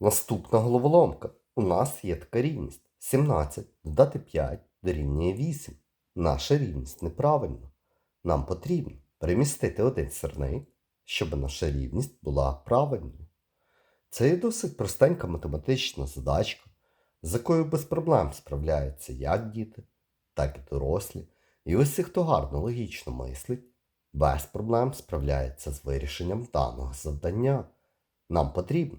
Наступна головоломка. У нас є така рівність. 17 додати 5 дорівнює 8. Наша рівність неправильна. Нам потрібно перемістити один сирник, щоб наша рівність була правильною. Це є досить простенька математична задачка, з якою без проблем справляються як діти, так і дорослі. І усі, хто гарно логічно мислить, без проблем справляється з вирішенням даного завдання. Нам потрібно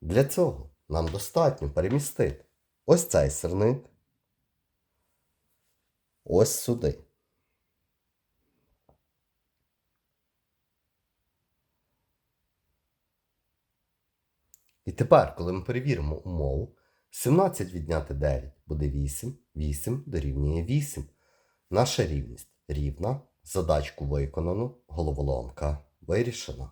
Для цього нам достатньо перемістити ось цей сирник ось сюди. І тепер, коли ми перевіримо умову, 17 відняти 9 буде 8, 8 дорівнює 8. Наша рівність рівна, задачку виконано, головоломка вирішена.